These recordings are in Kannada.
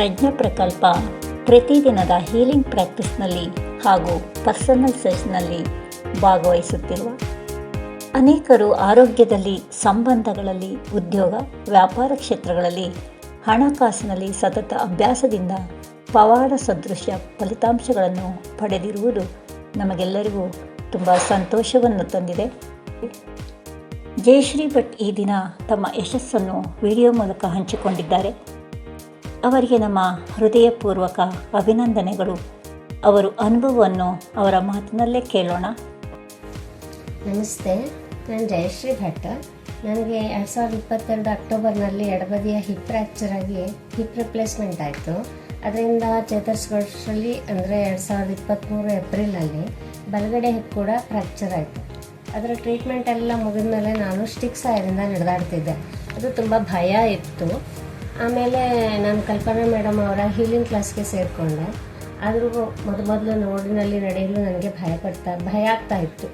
ಪ್ರಜ್ಞಾ ಪ್ರಕಲ್ಪ ಪ್ರತಿದಿನದ ಹೀಲಿಂಗ್ ಪ್ರಾಕ್ಟೀಸ್ನಲ್ಲಿ ಹಾಗೂ ಪರ್ಸನಲ್ ಸೆಸ್ನಲ್ಲಿ ಭಾಗವಹಿಸುತ್ತಿರುವ ಅನೇಕರು ಆರೋಗ್ಯದಲ್ಲಿ, ಸಂಬಂಧಗಳಲ್ಲಿ, ಉದ್ಯೋಗ, ವ್ಯಾಪಾರ ಕ್ಷೇತ್ರಗಳಲ್ಲಿ ಹಣಕಾಸಿನಲ್ಲಿ ಸತತ ಅಭ್ಯಾಸದಿಂದ ಪವಾಡ ಸದೃಶ ಫಲಿತಾಂಶಗಳನ್ನು ಪಡೆದಿರುವುದು ನಮಗೆಲ್ಲರಿಗೂ ತುಂಬ ಸಂತೋಷವನ್ನು ತಂದಿದೆ. ಜಯಶ್ರೀ ಭಟ್ ಈ ದಿನ ತಮ್ಮ ಯಶಸ್ಸನ್ನು ವಿಡಿಯೋ ಮೂಲಕ ಹಂಚಿಕೊಂಡಿದ್ದಾರೆ. ಅವರಿಗೆ ನಮ್ಮ ಹೃದಯಪೂರ್ವಕ ಅಭಿನಂದನೆಗಳು. ಅವರು ಅನುಭವವನ್ನು ಅವರ ಮಾತಿನಲ್ಲೇ ಕೇಳೋಣ. ನಮಸ್ತೆ, ನಾನು ಜಯಶ್ರೀ ಭಟ್. ನನಗೆ ಎರಡು ಸಾವಿರದ ಇಪ್ಪತ್ತೆರಡು ಅಕ್ಟೋಬರ್ನಲ್ಲಿ ಎಡಬದಿಯ ಹಿಪ್ ಫ್ರ್ಯಾಕ್ಚರ್ ಆಗಿ ಹಿಪ್ ರಿಪ್ಲೇಸ್ಮೆಂಟ್ ಆಯಿತು. ಅದರಿಂದ ಚೇತರಿಸಿಕೊಳ್ಳಲಿ ಅಂದರೆ ಎರಡು ಸಾವಿರದ ಇಪ್ಪತ್ತ್ಮೂರು ಏಪ್ರಿಲಲ್ಲಿ ಬಲಗಡೆ ಹಿಪ್ ಕೂಡ ಫ್ರ್ಯಾಕ್ಚರ್ ಆಯಿತು. ಅದರ ಟ್ರೀಟ್ಮೆಂಟ್ ಎಲ್ಲ ಮುಗಿದ ಮೇಲೆ ನಾನು ಸ್ಟಿಕ್ ಸಹಾಯದಿಂದ ನಡೆದಾಡ್ತಿದ್ದೆ. ಅದು ತುಂಬ ಭಯ ಇತ್ತು. ಆಮೇಲೆ ನಾನು ಕಲ್ಪನಾ ಮೇಡಮ್ ಅವರ ಹೀಲಿಂಗ್ ಕ್ಲಾಸ್ಗೆ ಸೇರಿಕೊಂಡೆ. ಆದರೂ ಮೊದ ಮೊದಲು ನೋಡಿನಲ್ಲಿ ನಡೆಯಲು ನನಗೆ ಭಯ ಪಡ್ತಾ ಭಯ ಆಗ್ತಾ ಇತ್ತು.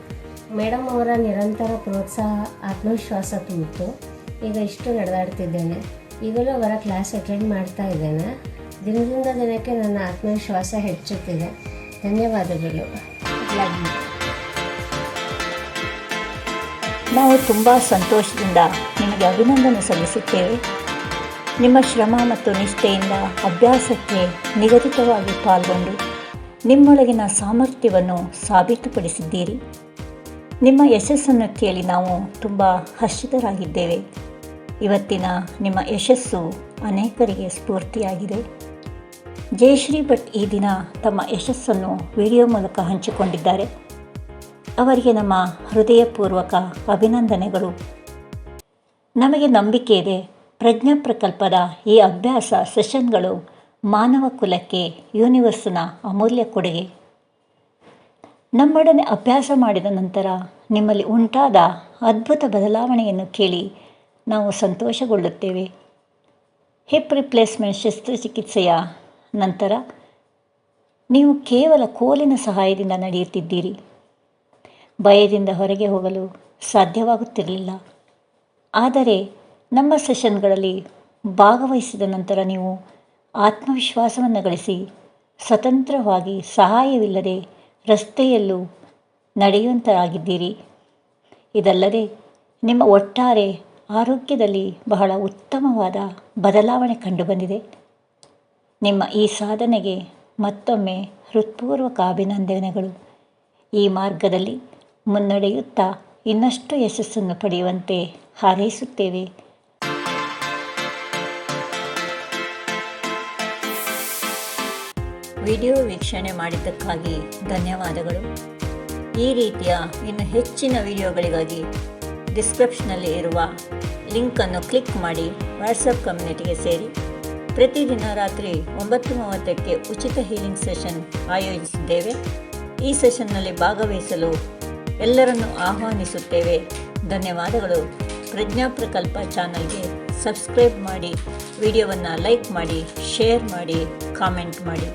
ಮೇಡಮ್ ಅವರ ನಿರಂತರ ಪ್ರೋತ್ಸಾಹ, ಆತ್ಮವಿಶ್ವಾಸ ತುಂಬಿತು ಈಗ ಇಷ್ಟು ನಡೆದಾಡ್ತಿದ್ದೇನೆ. ಈಗಲೂ ಅವರ ಕ್ಲಾಸ್ ಅಟೆಂಡ್ ಮಾಡ್ತಾ ಇದ್ದೇನೆ. ದಿನದಿಂದ ದಿನಕ್ಕೆ ನನ್ನ ಆತ್ಮವಿಶ್ವಾಸ ಹೆಚ್ಚುತ್ತಿದೆ. ಧನ್ಯವಾದಗಳು. ನಾವು ತುಂಬ ಸಂತೋಷದಿಂದ ನಿಮಗೆ ಅಭಿನಂದನೆ ಸಲ್ಲಿಸುತ್ತೇವೆ. ನಿಮ್ಮ ಶ್ರಮ ಮತ್ತು ನಿಷ್ಠೆಯಿಂದ ಅಭ್ಯಾಸಕ್ಕೆ ನಿಗದಿತವಾಗಿ ಪಾಲ್ಗೊಂಡು ನಿಮ್ಮೊಳಗಿನ ಸಾಮರ್ಥ್ಯವನ್ನು ಸಾಬೀತುಪಡಿಸಿದ್ದೀರಿ. ನಿಮ್ಮ ಯಶಸ್ಸನ್ನು ಕೇಳಿ ನಾವು ತುಂಬ ಹರ್ಷಿತರಾಗಿದ್ದೇವೆ. ಇವತ್ತಿನ ನಿಮ್ಮ ಯಶಸ್ಸು ಅನೇಕರಿಗೆ ಸ್ಫೂರ್ತಿಯಾಗಿದೆ. ಜಯಶ್ರೀ ಭಟ್ ಈ ದಿನ ತಮ್ಮ ಯಶಸ್ಸನ್ನು ವಿಡಿಯೋ ಮೂಲಕ ಹಂಚಿಕೊಂಡಿದ್ದಾರೆ. ಅವರಿಗೆ ನಮ್ಮ ಹೃದಯಪೂರ್ವಕ ಅಭಿನಂದನೆಗಳು. ನಮಗೆ ನಂಬಿಕೆ ಇದೆ. ಪ್ರಜ್ಞಾ ಪ್ರಕಲ್ಪದ ಈ ಅಭ್ಯಾಸ ಸೆಷನ್ಗಳು ಮಾನವ ಕುಲಕ್ಕೆ ಯೂನಿವರ್ಸ್ನ ಅಮೂಲ್ಯ ಕೊಡುಗೆ. ನಮ್ಮೊಡನೆ ಅಭ್ಯಾಸ ಮಾಡಿದ ನಂತರ ನಿಮ್ಮಲ್ಲಿ ಉಂಟಾದ ಅದ್ಭುತ ಬದಲಾವಣೆಯನ್ನು ಕೇಳಿ ನಾವು ಸಂತೋಷಗೊಳ್ಳುತ್ತೇವೆ. ಹಿಪ್ ರಿಪ್ಲೇಸ್ಮೆಂಟ್ ಶಸ್ತ್ರಚಿಕಿತ್ಸೆಯ ನಂತರ ನೀವು ಕೇವಲ ಕೋಲಿನ ಸಹಾಯದಿಂದ ನಡೆಯುತ್ತಿದ್ದೀರಿ. ಭಯದಿಂದ ಹೊರಗೆ ಹೋಗಲು ಸಾಧ್ಯವಾಗುತ್ತಿರಲಿಲ್ಲ. ಆದರೆ ನಮ್ಮ ಸೆಷನ್ಗಳಲ್ಲಿ ಭಾಗವಹಿಸಿದ ನಂತರ ನೀವು ಆತ್ಮವಿಶ್ವಾಸವನ್ನು ಗಳಿಸಿ ಸ್ವತಂತ್ರವಾಗಿ ಸಹಾಯವಿಲ್ಲದೆ ರಸ್ತೆಯಲ್ಲೂ ನಡೆಯುವಂತಾಗಿದ್ದೀರಿ ಇದಲ್ಲದೆ ನಿಮ್ಮ ಒಟ್ಟಾರೆ ಆರೋಗ್ಯದಲ್ಲಿ ಬಹಳ ಉತ್ತಮವಾದ ಬದಲಾವಣೆ ಕಂಡುಬಂದಿದೆ. ನಿಮ್ಮ ಈ ಸಾಧನೆಗೆ ಮತ್ತೊಮ್ಮೆ ಹೃತ್ಪೂರ್ವಕ ಅಭಿನಂದನೆಗಳು. ಈ ಮಾರ್ಗದಲ್ಲಿ ಮುನ್ನಡೆಯುತ್ತಾ ಇನ್ನಷ್ಟು ಯಶಸ್ಸನ್ನು ಪಡೆಯುವಂತೆ ಹಾರೈಸುತ್ತೇವೆ. ವಿಡಿಯೋ ವೀಕ್ಷಣೆ ಮಾಡಿದ್ದಕ್ಕಾಗಿ ಧನ್ಯವಾದಗಳು. ಈ ರೀತಿಯ ಇನ್ನು ಹೆಚ್ಚಿನ ವಿಡಿಯೋಗಳಿಗಾಗಿ ಡಿಸ್ಕ್ರಿಪ್ಷನಲ್ಲಿ ಇರುವ ಲಿಂಕನ್ನು ಕ್ಲಿಕ್ ಮಾಡಿ ವಾಟ್ಸಪ್ ಕಮ್ಯುನಿಟಿಗೆ ಸೇರಿ. ಪ್ರತಿದಿನ ರಾತ್ರಿ ಒಂಬತ್ತು ಮೂವತ್ತಕ್ಕೆ ಉಚಿತ ಹೀಲಿಂಗ್ ಸೆಷನ್ ಆಯೋಜಿಸಿದ್ದೇವೆ ಈ ಸೆಷನ್ನಲ್ಲಿ ಭಾಗವಹಿಸಲು ಎಲ್ಲರನ್ನು ಆಹ್ವಾನಿಸುತ್ತೇವೆ. ಧನ್ಯವಾದಗಳು. ಪ್ರಜ್ಞಾಪ್ರಕಲ್ಪ ಚಾನಲ್ಗೆ ಸಬ್ಸ್ಕ್ರೈಬ್ ಮಾಡಿ, ವಿಡಿಯೋವನ್ನು ಲೈಕ್ ಮಾಡಿ, ಶೇರ್ ಮಾಡಿ, ಕಾಮೆಂಟ್ ಮಾಡಿ.